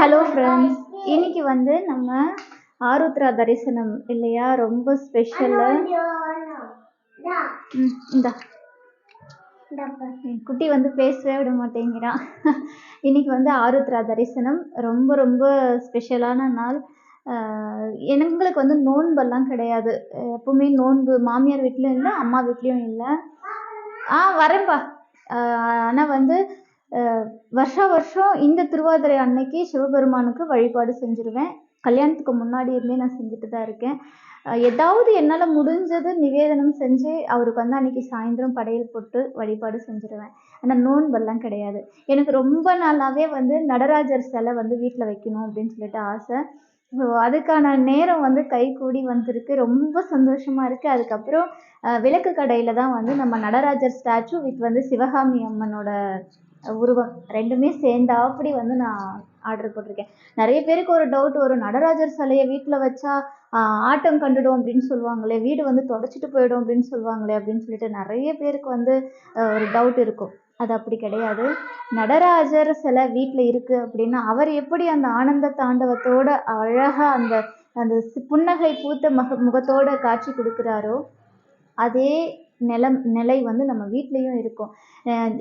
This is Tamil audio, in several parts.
ஹலோ ஃப்ரெண்ட்ஸ் இன்னைக்கு வந்து நம்ம ஆருத்ரா தரிசனம் இல்லையா? ரொம்ப ஸ்பெஷலு இந்த. குட்டி வந்து பேசவே விட மாட்டேங்கிறான் இன்னைக்கு வந்து ஆருத்ரா தரிசனம். ரொம்ப ரொம்ப ஸ்பெஷலான நாள். எங்களுக்கு வந்து நோன்பெல்லாம் கிடையாது. எப்பவுமே நோன்பு மாமியார் வீட்லையும் இல்லை அம்மா வீட்லேயும் இல்லை. ஆ வரேன்ப்பா ஆனால் வந்து வருஷா வருஷம் இந்த திருவாதிரை அன்னைக்கு சிவபெருமானுக்கு வழிபாடு செஞ்சுருவேன். கல்யாணத்துக்கு முன்னாடி இருந்தே நான் செஞ்சுட்டு தான் இருக்கேன். ஏதாவது என்னால் முடிஞ்சது நிவேதனம் செஞ்சு அவருக்கு வந்து அன்னைக்கு சாயந்தரம் படையல் போட்டு வழிபாடு செஞ்சுருவேன். ஆனால் நோன்பெல்லாம் கிடையாது. எனக்கு ரொம்ப நாளாகவே வந்து நடராஜர் சிலை வந்து வீட்டில் வைக்கணும் அப்படின்னு சொல்லிட்டு ஆசை. ஸோ அதுக்கான நேரம் வந்து கை கூடி வந்திருக்கு. ரொம்ப சந்தோஷமாக இருக்குது அதுக்கப்புறம் விளக்கு கடையில் தான் வந்து நம்ம நடராஜர் ஸ்டாச்சு வித் வந்து சிவகாமி அம்மனோட உருவம் ரெண்டுமே சேர்ந்தா அப்படி வந்து நான் ஆர்டர் போட்டிருக்கேன். நிறைய பேருக்கு ஒரு டவுட் வரும். நடராஜர் சிலையை வீட்டில் வச்சா ஆட்டம் கண்டுடும் அப்படின்னு சொல்லுவாங்களே வீடு வந்து தொடச்சிட்டு போயிடும் அப்படின்னு சொல்லுவாங்களே அப்படின்னு சொல்லிட்டு நிறைய பேருக்கு வந்து ஒரு டவுட் இருக்கும். அது அப்படி கிடையாது. நடராஜர் சிலை வீட்டில் இருக்குது அப்படின்னா அவர் எப்படி அந்த ஆனந்த தாண்டவத்தோட அழகாக அந்த அந்த புன்னகை பூத்த மக முகத்தோட காட்சி கொடுக்குறாரோ அதே நிலம் நிலை வந்து நம்ம வீட்லேயும் இருக்கும்.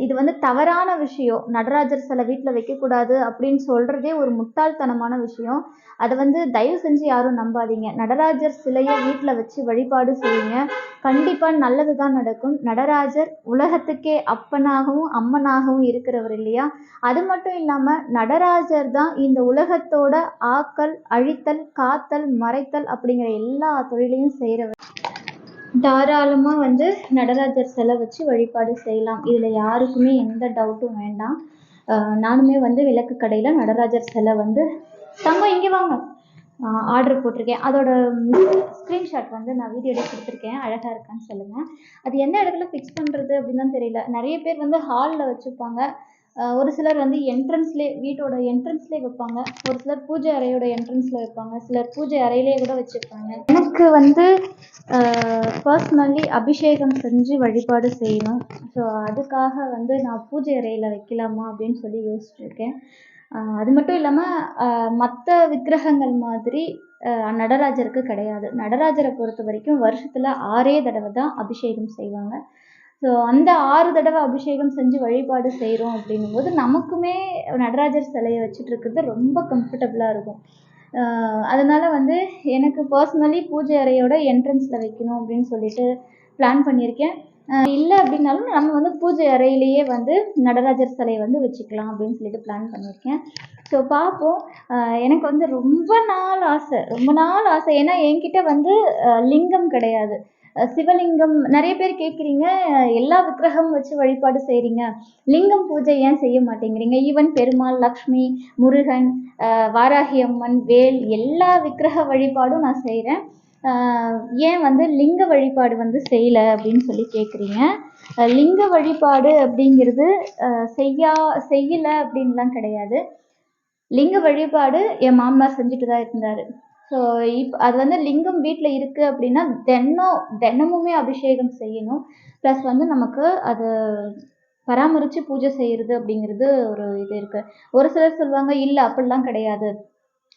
இது வந்து தவறான விஷயம். நடராஜர் சிலை வீட்டில் வைக்கக்கூடாது அப்படின்னு சொல்கிறதே ஒரு முட்டாள்தனமான விஷயம். அதை வந்து தயவு செஞ்சு யாரும் நம்பாதீங்க. நடராஜர் சிலையை வீட்டில் வச்சு வழிபாடு செய்யுங்க. கண்டிப்பாக நல்லது தான் நடக்கும். நடராஜர் உலகத்துக்கே அப்பனாகவும் அம்மனாகவும் இருக்கிறவர் இல்லையா? அது மட்டும் இல்லாமல் நடராஜர் தான் இந்த உலகத்தோட ஆக்கல் அழித்தல் காத்தல் மறைத்தல் அப்படிங்கிற எல்லா தொழிலையும் செய்கிறவர் தாராளமாக வந்து நடராஜர் சிலை வச்சு வழிபாடு செய்யலாம். இதில் யாருக்குமே எந்த டவுட்டும் வேண்டாம். நானுமே வந்து விளக்கு கடையில் நடராஜர் சிலை வந்து தங்கம் இங்கே வாங்க. ஆர்டர் போட்டிருக்கேன். அதோட ஸ்க்ரீன்ஷாட் வந்து நான் வீடியோ எடுத்து கொடுத்துருக்கேன். அழகாக இருக்கான்னு சொல்லுங்கள் அது எந்த இடத்துல ஃபிக்ஸ் பண்ணுறது அப்படின்னு தான் தெரியல. நிறைய பேர் வந்து ஹாலில் வச்சுருப்பாங்க ஒரு சிலர் வந்து என்ட்ரன்ஸ்லேயே வீட்டோட என்ட்ரன்ஸ்லேயே வைப்பாங்க. ஒரு சிலர் பூஜை அறையோட என்ட்ரன்ஸில் வைப்பாங்க. சிலர் பூஜை அறையிலே கூட வச்சுருப்பாங்க. எனக்கு வந்து பர்சனலி அபிஷேகம் செஞ்சு வழிபாடு செய்யணும். ஸோ அதுக்காக வந்து நான் பூஜை அறையில் வைக்கலாமா அப்படின்னு சொல்லி யோசிச்சுருக்கேன். அது மட்டும் இல்லாமல் மற்ற விக்கிரகங்கள் மாதிரி நடராஜருக்கு கிடையாது. நடராஜரை பொறுத்த வரைக்கும் வருஷத்தில் ஆறே தடவை தான் அபிஷேகம் செய்வாங்க. ஸோ அந்த ஆறு தடவை அபிஷேகம் செஞ்சு வழிபாடு செய்கிறோம் அப்படிங்கும்போது நமக்குமே நடராஜர் சிலையை வச்சுட்டு இருக்கிறது ரொம்ப கம்ஃபர்டபுளாக இருக்கும். அதனால் வந்து எனக்கு பர்சனலி பூஜை அறையோட என்ட்ரன்ஸில் வைக்கணும் அப்படின்னு சொல்லிட்டு பிளான் பண்ணியிருக்கேன். இல்லை அப்படின்னாலும் நம்ம வந்து பூஜை அறையிலேயே வந்து நடராஜர் சிலையை வந்து வச்சுக்கலாம் அப்படின்னு சொல்லிட்டு பிளான் பண்ணியிருக்கேன். ஸோ பார்ப்போம். எனக்கு வந்து ரொம்ப நாள் ஆசை ரொம்ப நாள் ஆசை. ஏன்னா என்கிட்ட வந்து லிங்கம் கிடையாது. சிவலிங்கம் நிறைய பேர் கேட்குறீங்க எல்லா விக்கிரகம் வச்சு வழிபாடு செய்கிறீங்க லிங்கம் பூஜை ஏன் செய்ய மாட்டேங்கிறீங்க? ஈவன் பெருமாள் லக்ஷ்மி முருகன் வாராகி அம்மன் வேல் எல்லா விக்கிரக வழிபாடும் நான் செய்கிறேன் ஏன் வந்து லிங்க வழிபாடு வந்து செய்யலை அப்படின்னு சொல்லி கேட்குறீங்க. லிங்க வழிபாடு அப்படிங்கிறது செய்யா செய்யலை அப்படின்லாம் கிடையாது. லிங்க வழிபாடு என் மாமனார் செஞ்சுட்டு தான் இருந்தார். ஸோ இப் அது வந்து லிங்கம் வீட்டில் இருக்குது அப்படின்னா தினம் தினமுமே அபிஷேகம் செய்யணும். ப்ளஸ் வந்து நமக்கு அது பராமரித்து பூஜை செய்கிறது அப்படிங்கிறது ஒரு இது இருக்குது ஒரு சிலர் சொல்லுவாங்க இல்லை அப்படிலாம் கிடையாது.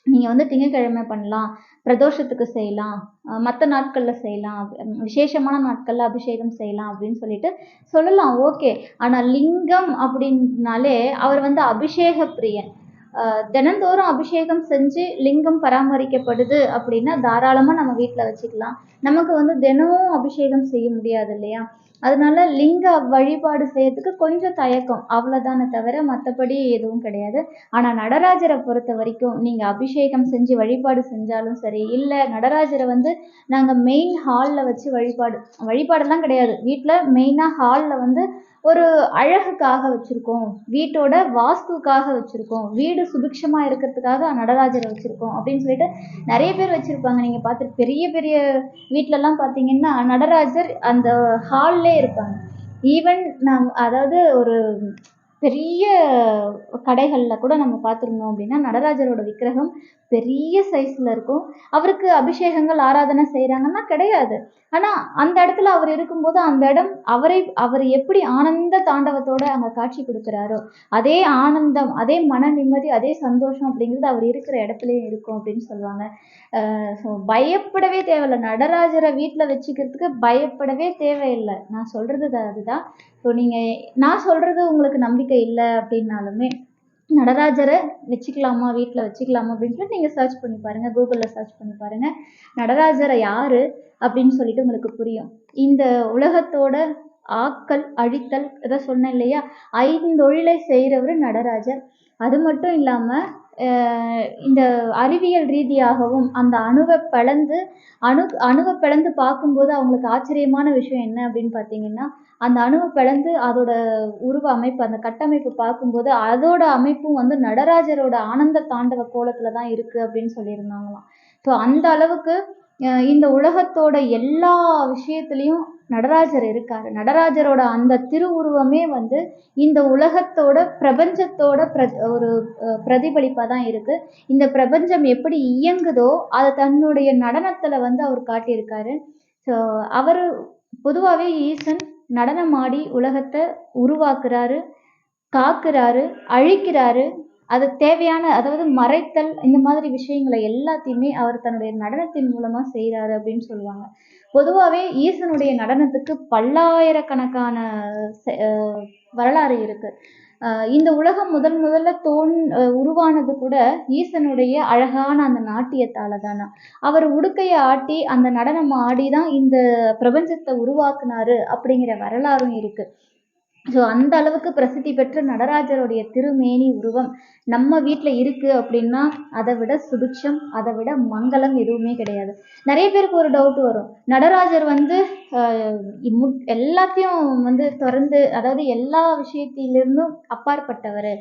நீங்கள் வந்து திங்கக்கிழமை பண்ணலாம் பிரதோஷத்துக்கு செய்யலாம் மற்ற நாட்களில் செய்யலாம் விசேஷமான நாட்களில் அபிஷேகம் செய்யலாம் அப்படின்னு சொல்லிட்டு சொல்லலாம். ஓகே. ஆனால் லிங்கம் அப்படின்னாலே அவர் வந்து அபிஷேக பிரியன். தினந்தோறும் அபிஷேகம் செஞ்சு லிங்கம் பராமரிக்கப்படுது அப்படின்னா தாராளமாக நம்ம வீட்டில் வச்சுக்கலாம். நமக்கு வந்து தினமும் அபிஷேகம் செய்ய முடியாது இல்லையா? அதனால லிங்க வழிபாடு செய்யறதுக்கு கொஞ்சம் தயக்கம். அவ்வளோதானே தவிர மற்றபடி எதுவும் கிடையாது. ஆனால் நடராஜரை பொறுத்த வரைக்கும் நீங்கள் அபிஷேகம் செஞ்சு வழிபாடு செஞ்சாலும் சரி இல்லை நடராஜரை வந்து நாங்கள் மெயின் ஹாலில் வச்சு வழிபாடு வழிபாடெல்லாம் கிடையாது. வீட்டில் மெயினாக ஹாலில் வந்து ஒரு அழகுக்காக வச்சுருக்கோம் வீட்டோட வாஸ்துக்காக வச்சுருக்கோம் வீடு சுபிக்ஷமாக இருக்கிறதுக்காக நடராஜரை வச்சுருக்கோம் அப்படின்னு சொல்லிட்டு நிறைய பேர் வச்சுருப்பாங்க. நீங்கள் பார்த்து பெரிய பெரிய வீட்டிலலாம் பார்த்தீங்கன்னா நடராஜர் அந்த ஹால்லே இருப்பாங்க. ஈவன் நம் அதாவது ஒரு பெரிய கடைகளில் கூட நம்ம பார்த்துருந்தோம் அப்படின்னா நடராஜரோட விக்கிரகம் பெரிய சைஸில் இருக்கும். அவருக்கு அபிஷேகங்கள் ஆராதனை செய்கிறாங்கன்னா கிடையாது. ஆனால் அந்த இடத்துல அவர் இருக்கும்போது அந்த இடம் அவரை அவர் எப்படி ஆனந்த தாண்டவத்தோடு அங்கே காட்சி கொடுக்குறாரோ அதே ஆனந்தம் அதே மன நிம்மதி அதே சந்தோஷம் அப்படிங்கிறது அவர் இருக்கிற இடத்துலையும் இருக்கும் அப்படின்னு சொல்லுவாங்க. ஸோ பயப்படவே தேவையில்லை. நடராஜரை வீட்டில் வச்சுக்கிறதுக்கு பயப்படவே தேவையில்லை. நான் சொல்கிறது அதுதான். ஸோ நீங்கள் நான் சொல்கிறது உங்களுக்கு நம்பிக்கை இல்லை அப்படின்னாலுமே நடராஜரை வச்சுக்கலாமா வீட்டில் வச்சுக்கலாமா அப்படின்னு சொல்லி நீங்கள் சர்ச் பண்ணி பாருங்கள் கூகுளில் சர்ச் பண்ணி பாருங்கள் நடராஜரை யார் அப்படின்னு சொல்லிட்டு உங்களுக்கு புரியும். இந்த உலகத்தோட ஆக்கல் அழித்தல் இதை சொன்னேன் இல்லையா? ஐந்தொழிலை செய்கிறவர் நடராஜர். அது மட்டும் இல்லாமல் இந்த அறிவியல் ரீதியாகவும் அந்த அணுவை பிளந்து அணு அணுவை பிளந்து பார்க்கும்போது அவங்களுக்கு ஆச்சரியமான விஷயம் என்ன அப்படின்னு பார்த்தீங்கன்னா அந்த அணுவை பிளந்து அதோட உருவ அமைப்பு அந்த கட்டமைப்பு பார்க்கும்போது அதோட அமைப்பும் வந்து நடராஜரோட ஆனந்த தாண்டவ கோலத்தில் தான் இருக்குது அப்படின்னு சொல்லியிருந்தாங்களாம். ஸோ அந்த அளவுக்கு இந்த உலகத்தோட எல்லா விஷயத்துலேயும் நடராஜர் இருக்கார். நடராஜரோட அந்த திருவுருவமே வந்து இந்த உலகத்தோட பிரபஞ்சத்தோட பிர ஒரு பிரதிபலிப்பாக தான் இருக்குது இந்த பிரபஞ்சம் எப்படி இயங்குதோ அதை தன்னுடைய நடனத்தில் வந்து அவர் காட்டியிருக்காரு. ஸோ அவர் பொதுவாகவே ஈசன் நடனமாடி உலகத்தை உருவாக்குறாரு காக்குறாரு அழிக்கிறாரு. அது தேவையான அதாவது மறைத்தல் இந்த மாதிரி விஷயங்களை எல்லாத்தையுமே அவர் தன்னுடைய நடனத்தின் மூலமாக செய்கிறாரு அப்படின்னு சொல்லுவாங்க. பொதுவாகவே ஈசனுடைய நடனத்துக்கு பல்லாயிரக்கணக்கான வரலாறு இருக்கு. இந்த உலகம் முதல் முதல்ல தோன் உருவானது கூட ஈசனுடைய அழகான அந்த நாட்டியத்தால தானா. அவர் உடுக்கையை ஆட்டி அந்த நடனம் ஆடி தான் இந்த பிரபஞ்சத்தை உருவாக்குனாரு அப்படிங்கிற வரலாறும் இருக்கு. ஸோ அந்த அளவுக்கு பிரசித்தி பெற்ற நடராஜருடைய திருமேனி உருவம் நம்ம வீட்டில் இருக்குது அப்படின்னா அதை விட சுபிக்ஷம் அதை விட மங்களம் எதுவுமே கிடையாது. நிறைய பேருக்கு ஒரு டவுட் வரும். நடராஜர் வந்து எல்லாத்தையும் வந்து திறந்து அதாவது எல்லா விஷயத்திலிருந்தும் அப்பாற்பட்டவர்.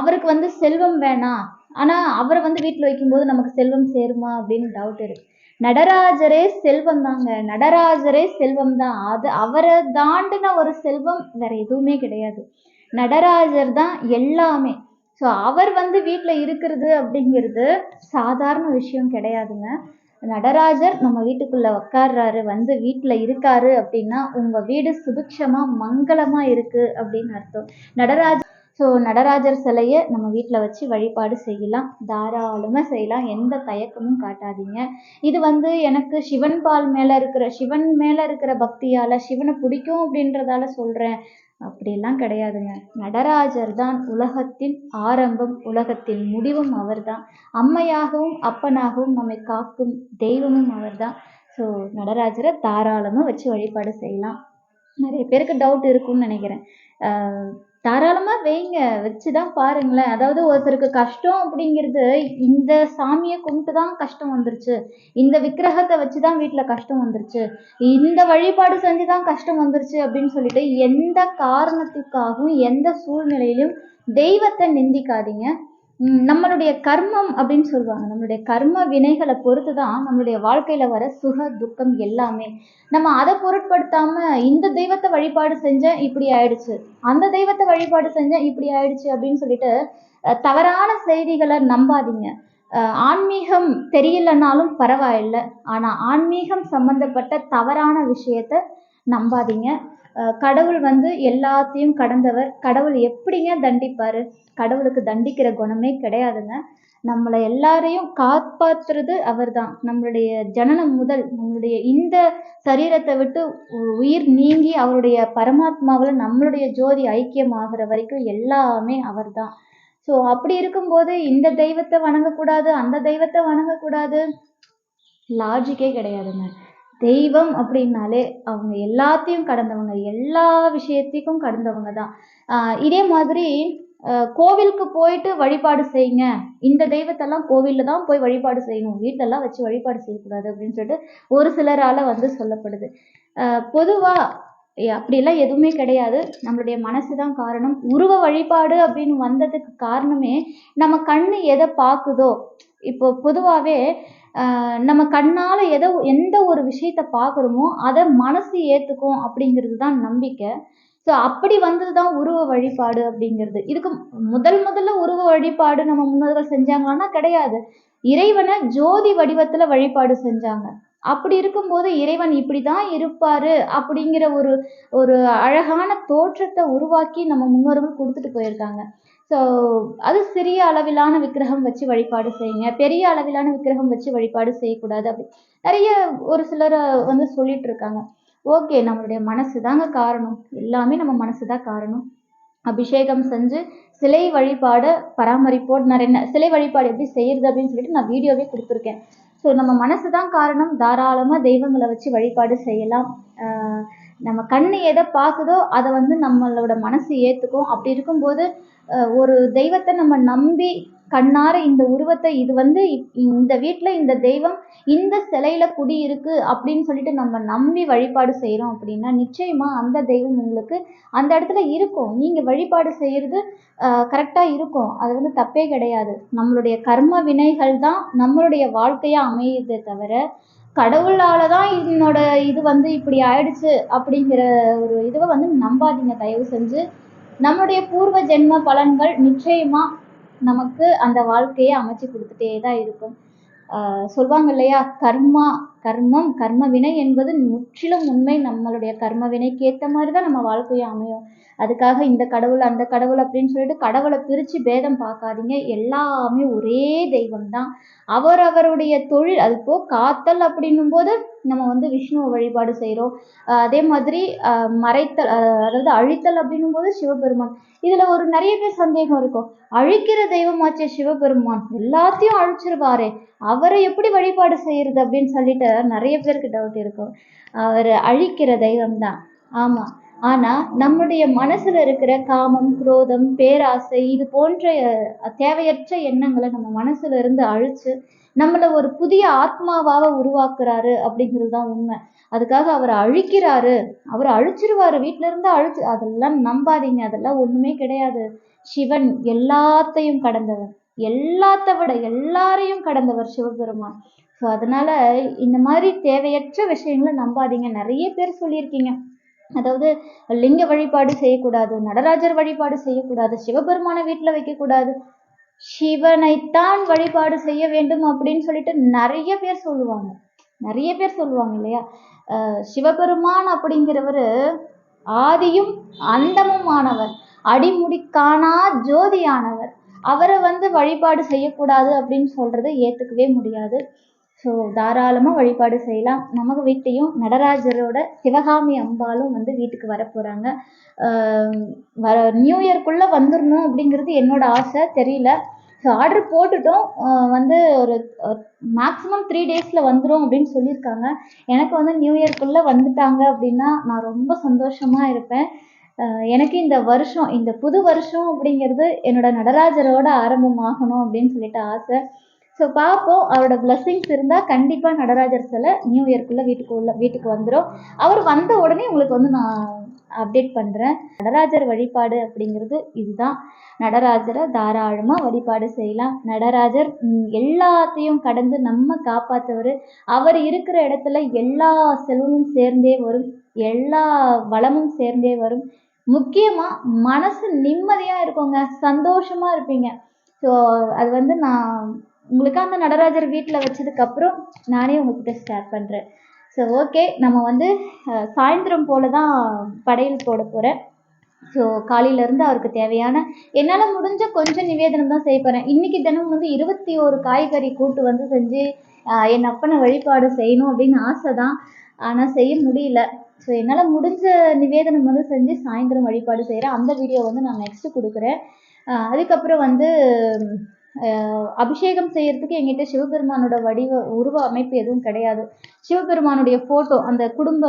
அவருக்கு வந்து செல்வம் வேணாம். ஆனால் அவரை வந்து வீட்டில் வைக்கும்போது நமக்கு செல்வம் சேருமா அப்படின்னு டவுட் இருக்குது நடராஜரே செல்வம் தாங்க. நடராஜரே செல்வம் தான். அது அவரை தாண்டின ஒரு செல்வம் வேற எதுவுமே கிடையாது. நடராஜர் தான் எல்லாமே. ஸோ அவர் வந்து வீட்டில் இருக்கிறது அப்படிங்கிறது சாதாரண விஷயம் கிடையாதுங்க. நடராஜர் நம்ம வீட்டுக்குள்ளே உட்கார்றாரு வந்து வீட்டில் இருக்காரு அப்படின்னா உங்கள் வீடு சுபிக்ஷமாக மங்களமாக இருக்குது அப்படின்னு அர்த்தம். நடராஜர் ஸோ நடராஜர் சிலையை நம்ம வீட்டில் வச்சு வழிபாடு செய்யலாம். தாராளமாக செய்யலாம். எந்த தயக்கமும் காட்டாதீங்க. இது வந்து எனக்கு சிவன் பால் மேலே இருக்கிற சிவன் மேலே இருக்கிற பக்தியால் சிவனை பிடிக்கும் அப்படின்றதால சொல்கிறேன் அப்படிலாம் கிடையாதுங்க. நடராஜர் தான் உலகத்தின் ஆரம்பம் உலகத்தின் முடிவும் அவர் தான் அம்மையாகவும் அப்பனாகவும் நம்மை காக்கும் தெய்வமும் அவர் தான் ஸோ நடராஜரை தாராளமாக வச்சு வழிபாடு செய்யலாம். நிறைய பேருக்கு டவுட் இருக்கும்னு நினைக்கிறேன். தாராளமாக வைங்க வச்சு தான் பாருங்களேன். அதாவது ஒருத்தருக்கு கஷ்டம் அப்படிங்கிறது இந்த சாமியை கும்பிட்டு தான் கஷ்டம் வந்துருச்சு. இந்த விக்கிரகத்தை வச்சு தான் வீட்டில் கஷ்டம் வந்துருச்சு. இந்த வழிபாடு செஞ்சு தான் கஷ்டம் வந்துருச்சு அப்படின்னு சொல்லிட்டு எந்த காரணத்துக்காகவும் எந்த சூழ்நிலையிலும் தெய்வத்தை நிந்திக்காதீங்க. நம்மளுடைய கர்மம் அப்படின்னு சொல்லுவாங்க. நம்மளுடைய கர்ம வினைகளை பொறுத்து தான் நம்மளுடைய வாழ்க்கையில் வர சுக துக்கம் எல்லாமே. நம்ம அதை பொருட்படுத்தாம இந்த தெய்வத்தை வழிபாடு செஞ்சேன் இப்படி ஆயிடுச்சு. அந்த தெய்வத்தை வழிபாடு செஞ்சேன் இப்படி ஆயிடுச்சு அப்படின்னு சொல்லிட்டு தவறான செய்திகளை நம்பாதீங்க. ஆன்மீகம் தெரியலனாலும் பரவாயில்லை. ஆனால் ஆன்மீகம் சம்பந்தப்பட்ட தவறான விஷயத்த நம்பாதீங்க. கடவுள் வந்து எல்லாத்தையும் கடந்தவர். கடவுள் எப்படிங்க தண்டிப்பார்? கடவுளுக்கு தண்டிக்கிற குணமே கிடையாதுங்க. நம்மளை எல்லாரையும் காப்பாற்றுறது அவர் தான் நம்மளுடைய ஜனனம் முதல் நம்மளுடைய இந்த சரீரத்தை விட்டு உயிர் நீங்கி அவருடைய பரமாத்மாவில் நம்மளுடைய ஜோதி ஐக்கியமாகிற வரைக்கும் எல்லாமே அவர் தான் ஸோ அப்படி இருக்கும்போது இந்த தெய்வத்தை வணங்கக்கூடாது அந்த தெய்வத்தை வணங்கக்கூடாது? லாஜிக்கே கிடையாதுங்க. தெய்வம் அப்படின்னாலே அவங்க எல்லாத்தையும் கடந்தவங்க எல்லா விஷயத்தையும் கடந்தவங்க தான். இதே மாதிரி கோவிலுக்கு போயிட்டு வழிபாடு செய்யுங்க. இந்த தெய்வத்தெல்லாம் கோவிலில் தான் போய் வழிபாடு செய்யணும். வீட்டெல்லாம் வச்சு வழிபாடு செய்யக்கூடாது அப்படின்னு சொல்லிட்டு ஒரு சிலரால் வந்து சொல்லப்படுது. பொதுவாக அப்படிலாம் எதுவுமே கிடையாது. நம்மளுடைய மனசு தான் காரணம். உருவ வழிபாடு அப்படின்னு வந்ததுக்கு காரணமே நம்ம கண் எதை பார்க்குதோ? இப்போ பொதுவாகவே நம்ம கண்ணால் எதை எந்த ஒரு விஷயத்த பார்க்குறோமோ அதை மனசு ஏற்றுக்கும் அப்படிங்கிறது தான் நம்பிக்கை. ஸோ அப்படி வந்தது தான் உருவ வழிபாடு அப்படிங்கிறது. இதுக்கு முதல் முதல்ல உருவ வழிபாடு நம்ம முன்னோர்கள் செஞ்சாங்களான்னா கிடையாது. இறைவனை ஜோதி வடிவத்தில் வழிபாடு செஞ்சாங்க. அப்படி இருக்கும்போது இறைவன் இப்படி தான் இருப்பாரு அப்படிங்கிற ஒரு ஒரு அழகான தோற்றத்தை உருவாக்கி நம்ம முன்னோர்கள் கொடுத்துட்டு போயிருக்காங்க. ஸோ அது சிறிய அளவிலான விக்கிரகம் வச்சு வழிபாடு செய்யுங்க. பெரிய அளவிலான விக்கிரகம் வச்சு வழிபாடு செய்யக்கூடாது. அப்படி நிறைய ஒரு சிலர் வந்து சொல்லிட்டு இருக்காங்க. ஓகே நம்மளுடைய மனசு தாங்க காரணம். எல்லாமே நம்ம மனசு தான் காரணம். அபிஷேகம் செஞ்சு சிலை வழிபாடை பராமரிப்போடு நிறைய சிலை வழிபாடு எப்படி செய்யறது அப்படின்னு சொல்லிட்டு நான் வீடியோவே கொடுத்துருக்கேன். ஸோ நம்ம மனசு தான் காரணம். தாராளமாக தெய்வங்களை வச்சு வழிபாடு செய்யலாம். ஆஹ் நம்ம கண்ணு எதை பார்க்குதோ அதை வந்து நம்மளோட மனசு ஏற்றுக்கும் அப்படி இருக்கும்போது ஒரு தெய்வத்தை நம்ம நம்பி கண்ணார இந்த உருவத்தை இது வந்து இந்த வீட்டில் இந்த தெய்வம் இந்த சிலையில குடியிருக்கு அப்படின்னு சொல்லிட்டு நம்ம நம்பி வழிபாடு செய்கிறோம் அப்படின்னா நிச்சயமா அந்த தெய்வம் உங்களுக்கு அந்த இடத்துல இருக்கும். நீங்க வழிபாடு செய்யறது கரெக்டாக இருக்கும். அது வந்து தப்பே கிடையாது. நம்மளுடைய கர்ம வினைகள் தான் நம்மளுடைய வாழ்க்கையா அமையுதே தவிர கடவுளால தான் என்னோட இது வந்து இப்படி ஆயிடுச்சு அப்படிங்கிற ஒரு இதுவை வந்து நம்பாதீங்க. தயவு செஞ்சு நம்மளுடைய பூர்வ ஜென்ம பலன்கள் நிச்சயமா நமக்கு அந்த வாழ்க்கையை அமைச்சு கொடுத்துட்டே தான் இருக்கும் சொல்லுவாங்க இல்லையா? கர்மா கர்மம் கர்ம வினை என்பது முற்றிலும் உண்மை. நம்மளுடைய கர்ம வினைக்கு ஏற்ற மாதிரி தான் நம்ம வாழ்க்கையை அமையும். அதுக்காக இந்த கடவுள் அந்த கடவுள் அப்படின்னு சொல்லிட்டு கடவுளை பிரித்து பேதம் பார்க்காதீங்க. எல்லாமே ஒரே தெய்வம் தான் அவரவருடைய தொழில் அது போ காத்தல் அப்படின்னும் போது நம்ம வந்து விஷ்ணுவை வழிபாடு செய்கிறோம் அதே மாதிரி மறைத்தல் அதாவது அழித்தல் அப்படின்னும் போது சிவபெருமான். இதில் ஒரு நிறைய பேர் சந்தேகம் இருக்கும். அழிக்கிற தெய்வமாச்சே சிவபெருமான். எல்லாத்தையும் அழிச்சிருவாரே. அவரை எப்படி வழிபாடு செய்யறது அப்படின்னு சொல்லிட்டு நிறைய பேருக்கு டவுட் இருக்கும். அவர் அழிக்கிற தெய்வம் தான் ஆமாம் ஆனால் நம்முடைய மனசுல இருக்கிற காமம் குரோதம் பேராசை இது போன்ற தேவையற்ற எண்ணங்களை நம்ம மனசுல இருந்து அழிச்சு நம்மளை ஒரு புதிய ஆத்மாவாக உருவாக்குறாரு அப்படிங்கிறது தான் உண்மை. அதுக்காக அவர் அழிக்கிறாரு. அவர் அழிச்சிருவாரு. வீட்டில இருந்து அழிச்சு அதெல்லாம் நம்பாதீங்க. அதெல்லாம் ஒண்ணுமே கிடையாது. சிவன் எல்லாத்தையும் கடந்தவர் எல்லாத்த விட எல்லாரையும் கடந்தவர் சிவபெருமான். ஸோ அதனால இந்த மாதிரி தேவையற்ற விஷயங்களை நம்பாதீங்க. நிறைய பேர் சொல்லியிருக்கீங்க. அதாவது லிங்க வழிபாடு செய்யக்கூடாது நடராஜர் வழிபாடு செய்யக்கூடாது சிவபெருமானை வீட்டில் வைக்கக்கூடாது. சிவனைத்தான் வழிபாடு செய்ய வேண்டும் அப்படின்னு சொல்லிட்டு நிறைய பேர் சொல்லுவாங்க. நிறைய பேர் சொல்லுவாங்க இல்லையா? சிவபெருமான் அப்படிங்கிறவர் ஆதியும் அந்தமுமானவர் அடிமுடி காணா ஜோதியானவர். அவரை வந்து வழிபாடு செய்யக்கூடாது அப்படின்னு சொல்றதை ஏத்துக்கவே முடியாது. ஸோ தாராளமாக வழிபாடு செய்யலாம். நமக்கு வீட்டையும் நடராஜரோட சிவகாமி அம்பாலும் வந்து வீட்டுக்கு வர போகிறாங்க வர நியூ இயர்க்குள்ளே வந்துடணும் அப்படிங்கிறது என்னோட ஆசை. தெரியல. ஸோ ஆர்டர் போட்டுட்டோம். வந்து ஒரு மேக்ஸிமம் த்ரீ டேஸில் வந்துடும் அப்படின்னு சொல்லியிருக்காங்க. எனக்கு வந்து நியூ இயர்க்குள்ளே வந்துட்டாங்க அப்படின்னா நான் ரொம்ப சந்தோஷமாக இருப்பேன். எனக்கு இந்த வருஷம் இந்த புது வருஷம் அப்படிங்கிறது என்னோட நடராஜரோட ஆரம்பமாகணும் அப்படின்னு சொல்லிட்டு ஆசை. ஸோ பார்ப்போம் அவரோட பிளஸ்ஸிங்ஸ் இருந்தால் கண்டிப்பாக நடராஜர் சிலை நியூ இயர்க்குள்ளே வீட்டுக்கு உள்ள வீட்டுக்கு வந்துடும் அவர் வந்த உடனே உங்களுக்கு வந்து நான் அப்டேட் பண்ணுறேன் நடராஜர் வழிபாடு அப்படிங்கிறது இதுதான். நடராஜரை தாராளமாக வழிபாடு செய்யலாம். நடராஜர் எல்லாத்தையும் கடந்து நம்ம காப்பாற்றவர் அவர் இருக்கிற இடத்துல எல்லா செல்வமும் சேர்ந்தே வரும். எல்லா வளமும் சேர்ந்தே வரும். முக்கியமாக மனசு நிம்மதியாக இருக்குங்க. சந்தோஷமாக இருப்பீங்க. ஸோ அது வந்து நான் உங்களுக்கு அந்த நடராஜர் வீட்டில் வச்சதுக்கப்புறம் நானே உங்ககிட்ட ஷேர் பண்ணுறேன் ஸோ ஓகே நம்ம வந்து சாயந்தரம் போல தான் படையல் போட போகிறேன் ஸோ காலையிலேருந்து அவருக்கு தேவையான என்னால் முடிஞ்ச கொஞ்சம் நிவேதனம் தான் செய்ய போகிறேன் இன்றைக்கி தினம் வந்து இருபத்தி ஒரு காய்கறி கூட்டு வந்து செஞ்சு என் அப்பனை வழிபாடு செய்யணும் அப்படின்னு ஆசை தான் ஆனால் செய்ய முடியல. ஸோ என்னால் முடிஞ்ச நிவேதனம் வந்து செஞ்சு சாயந்தரம் வழிபாடு செய்கிறேன் அந்த வீடியோ வந்து நான் நெக்ஸ்ட்டு கொடுக்குறேன். அதுக்கப்புறம் வந்து அபிஷேகம் செய்யறதுக்கு எங்கிட்ட சிவபெருமானோட வடிவ உருவ அமைப்பு எதுவும் கிடையாது. சிவபெருமானுடைய ஃபோட்டோ அந்த குடும்ப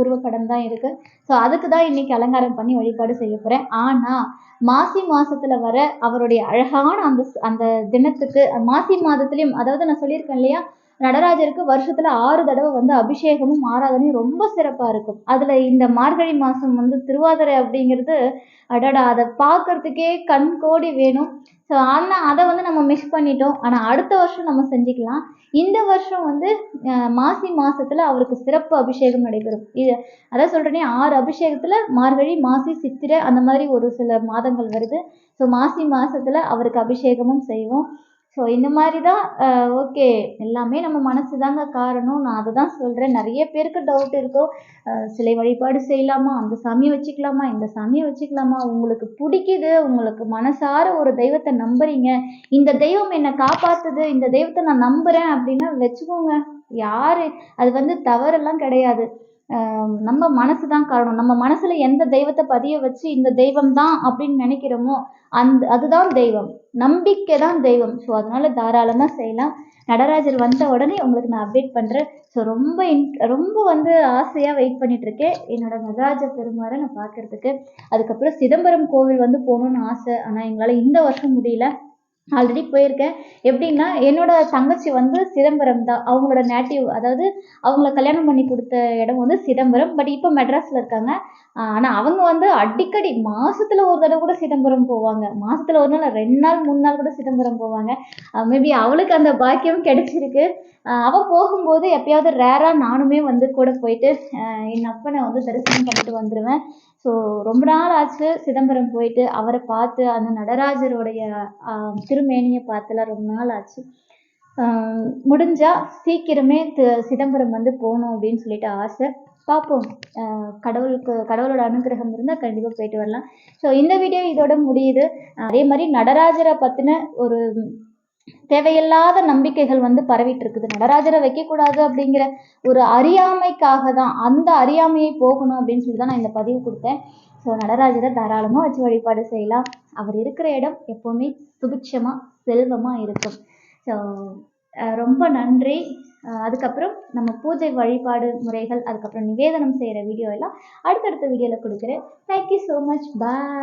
உருவப்படம் தான் இருக்குது ஸோ அதுக்கு தான் இன்னைக்கு அலங்காரம் பண்ணி வழிபாடு செய்ய போகிறேன் ஆனால் மாசி மாசத்துல வர அவருடைய அழகான அந்த அந்த தினத்துக்கு மாசி மாதத்துலேயும் அதாவது நான் சொல்லியிருக்கேன் இல்லையா நடராஜருக்கு வருஷத்துல ஆறு தடவை வந்து அபிஷேகமும் ஆராதனையும் ரொம்ப சிறப்பா இருக்கும். அதுல இந்த மார்கழி மாசம் வந்து திருவாதிரை அப்படிங்கிறது அடடா அதை பார்க்கறதுக்கே கண் கோடி வேணும். ஸோ ஆனால் அதை வந்து நம்ம மிஸ் பண்ணிட்டோம். ஆனால் அடுத்த வருஷம் நம்ம செஞ்சுக்கலாம். இந்த வருஷம் வந்து மாசி மாசத்துல அவருக்கு சிறப்பு அபிஷேகம் நடைபெறும். இது அதான் சொல்றேனே ஆறு அபிஷேகத்துல மார்கழி மாசி சித்திரை அந்த மாதிரி ஒரு சில மாதங்கள் வருது. ஸோ மாசி மாசத்துல அவருக்கு அபிஷேகமும் செய்வோம். ஸோ இந்த மாதிரி தான் ஓகே எல்லாமே நம்ம மனசு தாங்க காரணம். நான் அதை தான் சொல்கிறேன் நிறைய பேருக்கு டவுட் இருக்கும் சிலை வழிபாடு செய்யலாமா? அந்த சாமியை வச்சுக்கலாமா? இந்த சாமியை வச்சுக்கலாமா? உங்களுக்கு பிடிக்குது உங்களுக்கு மனசார ஒரு தெய்வத்தை நம்புறீங்க. இந்த தெய்வம் என்னை காப்பாத்துது இந்த தெய்வத்தை நான் நம்புகிறேன் அப்படின்னா வச்சுக்கோங்க. யார்? அது வந்து தவறெல்லாம் கிடையாது. நம்ம மனசு தான் காரணம். நம்ம மனசுல எந்த தெய்வத்தை பதிய வச்சு இந்த தெய்வம் தான் அப்படின்னு நினைக்கிறோமோ அந்த அதுதான் தெய்வம். நம்பிக்கை தான் தெய்வம். ஸோ அதனால தாராளமாக செய்யலாம். நடராஜர் வந்த உடனே உங்களுக்கு நான் அப்டேட் பண்ணுறேன் ஸோ ரொம்ப இன்- ரொம்ப வந்து ஆசையாக வெயிட் பண்ணிட்டு இருக்கேன் என்னோட நடராஜ பெருமாரை நான் பார்க்கறதுக்கு. அதுக்கப்புறம் சிதம்பரம் கோவில் வந்து போகணுன்னு ஆசை. ஆனால் எங்களால் இந்த வருஷம் முடியல. ஆல்ரெடி போயிருக்கேன். எப்படின்னா என்னோட தங்கச்சி வந்து சிதம்பரம் தான். அவங்களோட நேட்டிவ் அதாவது அவங்கள கல்யாணம் பண்ணி கொடுத்த இடம் வந்து சிதம்பரம். பட் இப்போ மெட்ராஸில் இருக்காங்க. ஆனால் அவங்க வந்து அடிக்கடி மாதத்துல ஒரு தடவை கூட சிதம்பரம் போவாங்க. மாசத்துல ஒரு நாள் ரெண்டு நாள் மூணு நாள் கூட சிதம்பரம் போவாங்க. மேபி அவளுக்கு அந்த பாக்கியம் கிடைச்சிருக்கு. அவள் போகும்போது எப்பயாவது ரேராக நானுமே வந்து கூட போயிட்டு என் அப்பனை வந்து தரிசனம் பண்ணிட்டு வந்துடுவேன் ஸோ ரொம்ப நாள் ஆச்சு சிதம்பரம் போயிட்டு அவரை பார்த்து அந்த நடராஜருடைய திருமேனியை பார்த்துலாம் ரொம்ப நாள் ஆச்சு. முடிஞ்சால் முடிஞ்சா சீக்கிரமே தி- சிதம்பரம் வந்து போகணும் அப்படின்னு சொல்லிட்டு ஆசை. பார்ப்போம். கடவுளுக்கு கடவுளோட அனுகிரகம் இருந்தால் கண்டிப்பாக போயிட்டு வரலாம். ஸோ இந்த வீடியோ இதோட முடியுது. அதே மாதிரி நடராஜரை பற்றின ஒரு தேவையில்லாத நம்பிக்கைகள் வந்து பரவிட்டு இருக்குது நடராஜரை வைக்கக்கூடாது அப்படிங்கிற ஒரு அறியாமைக்காக தான் அந்த அறியாமையை போகணும் அப்படின்னு சொல்லி தான் நான் இந்த பதிவு கொடுத்தேன். ஸோ நடராஜரை தாராளமாக வச்சு வழிபாடு செய்யலாம். அவர் இருக்கிற இடம் எப்போவுமே சுபிட்சமாக செல்வமாக இருக்கும். ஸோ ரொம்ப நன்றி. அதுக்கப்புறம் நம்ம பூஜை வழிபாடு முறைகள் அதுக்கப்புறம் நிவேதனம் செய்கிற வீடியோ எல்லாம் அடுத்தடுத்த வீடியோவில் கொடுக்குறேன். Thank you so much bye